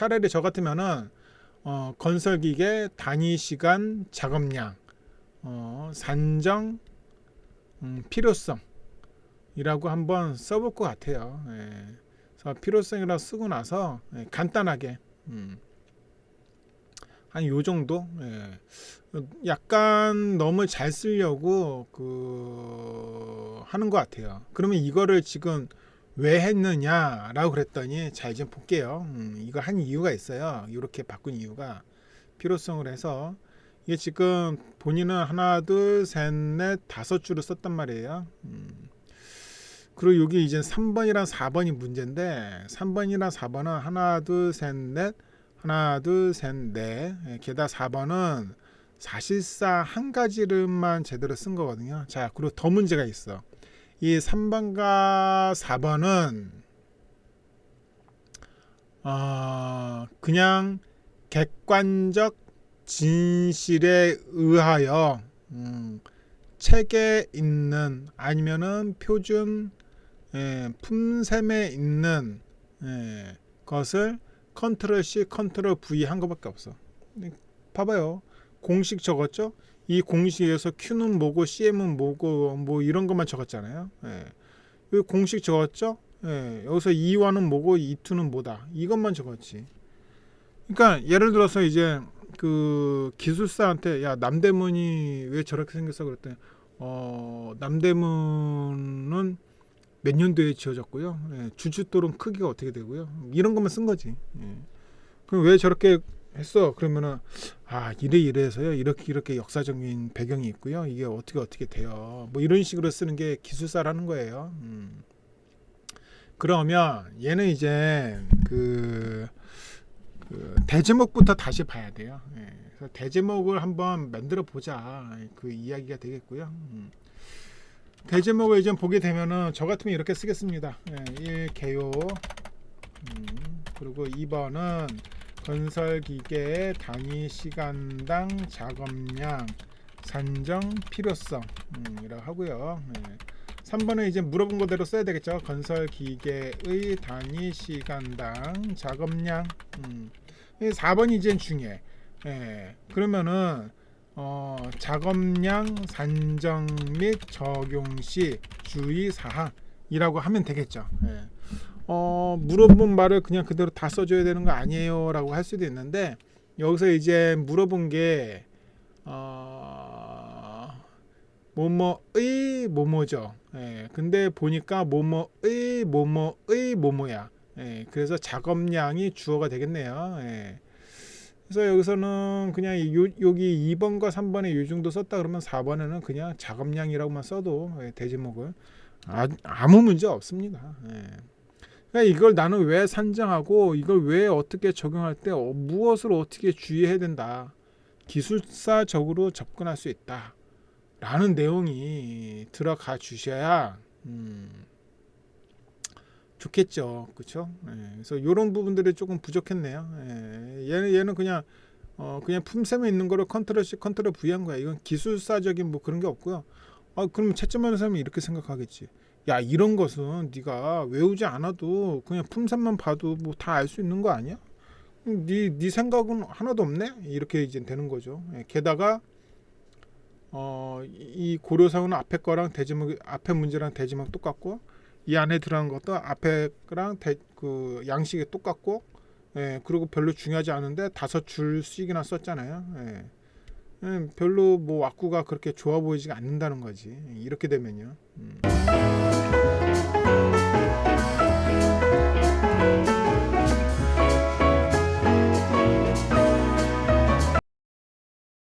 차라리 저 같으면은 어, 건설기계 단위 시간 작업량 어, 산정 음, 필요성이라고 한번 써볼 것 같아요. 예. 그래서 필요성이라 쓰고 나서 예, 간단하게 음, 한요 정도 예. 약간 너무 잘 쓰려고 그 하는 것 같아요. 그러면 이거를 지금 왜 했느냐라고 그랬더니 자 이제 볼게요. 음, 이거 한 이유가 있어요. 이렇게 바꾼 이유가 필요성을 해서 이게 지금 본인은 하나 둘 셋 넷 다섯 줄을 썼단 말이에요. 음. 그리고 여기 이제 3번이랑 4번이 문제인데 3번이랑 4번은 하나 둘 셋 넷 하나 둘 셋넷 예, 게다가 4번은 사실상 한 가지를만 제대로 쓴 거거든요. 자 그리고 더 문제가 있어. 이 3번과 4번은 어, 그냥 객관적 진실에 의하여 음, 책에 있는 아니면은 표준 예, 품셈에 있는 예, 것을 컨트롤 C, 컨트롤 V 한 것밖에 없어. 봐봐요. 공식 적었죠? 이 공식에서 Q는 뭐고 CM은 뭐고 뭐 이런 것만 적었잖아요. 예. 여기 공식 적었죠? 예. 여기서 E1은 뭐고 E2는 뭐다. 이것만 적었지. 그러니까 예를 들어서 이제 그 기술사한테 야 남대문이 왜 저렇게 생겼어 그랬더니 어 남대문은 몇 년도에 지어졌고요. 예, 주춧돌은 크기가 어떻게 되고요. 이런 것만 쓴 거지. 예. 그럼 왜 저렇게 했어? 그러면은 아 이래 이래서요. 이렇게 이렇게 역사적인 배경이 있고요. 이게 어떻게 어떻게 돼요. 뭐 이런 식으로 쓰는 게 기술사라는 거예요. 음. 그러면 얘는 이제 그, 그 대제목부터 다시 봐야 돼요. 예. 그래서 대제목을 한번 만들어 보자. 그 이야기가 되겠고요. 음. 대제목을 이제 보게 되면은 저 같으면 이렇게 쓰겠습니다. 예, 1 개요. 음, 그리고 2번은 건설 기계의 단위 시간당 작업량 산정 필요성 음, 이라고 하고요. 예. 3번은 이제 물어본 거대로 써야 되겠죠. 건설 기계의 단위 시간당 작업량. 음. 4번이 이제 중요해. 예. 그러면은 어, 작업량 산정 및 적용 시 주의 사항이라고 하면 되겠죠. 예. 어, 물어본 말을 그냥 그대로 다 써줘야 되는 거 아니에요라고 할 수도 있는데 여기서 이제 물어본 게 어, 뭐뭐의 뭐뭐죠. 예. 근데 보니까 뭐뭐의 뭐뭐의 뭐뭐야. 예. 그래서 작업량이 주어가 되겠네요. 예. 그래서 여기서는 그냥 요, 여기 2번과 3번에 요 정도 썼다 그러면 4번에는 그냥 작업량이라고만 써도 예, 대제목을 아, 아무 문제 없습니다. 예. 그러니까 이걸 나는 왜 산정하고 이걸 왜 어떻게 적용할 때 어, 무엇을 어떻게 주의해야 된다. 기술사적으로 접근할 수 있다. 라는 내용이 들어가 주셔야 음, 좋겠죠. 그렇죠? 예, 그래서 이런 부분들이 조금 부족했네요. 예, 얘는 얘는 그냥 어 그냥 품셈에 있는 거를 컨트롤 C 컨트롤 V 한 거야. 이건 기술사적인 뭐 그런 게 없고요. 아 그럼 채점 하는 사람이 이렇게 생각하겠지. 야 이런 것은 네가 외우지 않아도 그냥 품셈만 봐도 뭐 다 알 수 있는 거 아니야? 네, 네 생각은 하나도 없네? 이렇게 이제 되는 거죠. 예, 게다가 어, 이 고려사항은 앞에 거랑 대지목 앞에 문제랑 대지목 똑같고 이 안에 들어간 것도 앞에랑 대, 그 양식이 똑같고 예, 그리고 별로 중요하지 않은데 다섯 줄씩이나 썼잖아요. 예. 예, 별로 뭐 왁구가 그렇게 좋아 보이지가 않는다는 거지. 이렇게 되면요. 음.